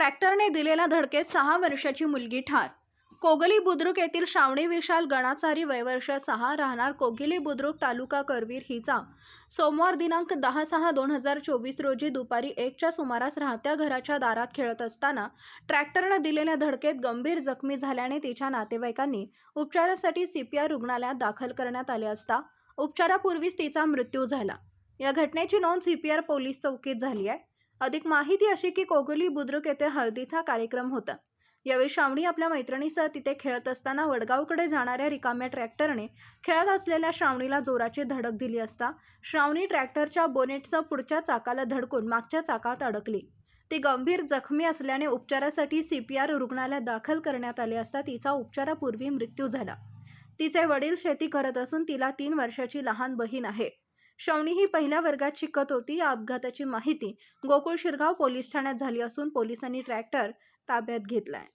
ट्रॅक्टरने दिलेल्या धडकेत सहा वर्षाची मुलगी ठार. कोगली बुद्रुक येथील श्रावणी विशाल गणाचारी वयवर्ष सहा राहणार कोगिली बुद्रुक तालुका करवीर हिचा. सोमवार दिनांक दहा सहा दोन हजार चोवीस रोजी दुपारी एकच्या सुमारास राहत्या घराच्या दारात खेळत असताना ट्रॅक्टरनं दिलेल्या धडकेत गंभीर जखमी झाल्याने तिच्या नातेवाईकांनी उपचारासाठी सीपीआर रुग्णालयात दाखल करण्यात आले असता उपचारापूर्वीच तिचा मृत्यू झाला. या घटनेची नोंद सीपीआर पोलीस चौकीत झाली आहे. अधिक माहिती अशी की कोगोली बुद्रुक येथे हळदीचा कार्यक्रम होता. यावेळी श्रावणी आपल्या मैत्रिणीसह तिथे खेळत असताना वडगावकडे जाणाऱ्या रिकाम्या ट्रॅक्टरने खेळत असलेल्या श्रावणीला जोराची धडक दिली असता श्रावणी ट्रॅक्टरच्या बोनेटचं पुढच्या चाकाला धडकून मागच्या चाकात अडकली. ती गंभीर जखमी असल्याने उपचारासाठी सी पी आर रुग्णालयात दाखल करण्यात आले असता तिचा उपचारापूर्वी मृत्यू झाला. तिचे वडील शेती करत असून तिला तीन वर्षाची लहान बहीण आहे. श्रवणी ही पहिल्या वर्गात शिकत होती. या अपघाताची माहिती गोकुळ शिरगाव पोलीस ठाण्यात झाली असून पोलिसांनी ट्रॅक्टर ताब्यात घेतलाय.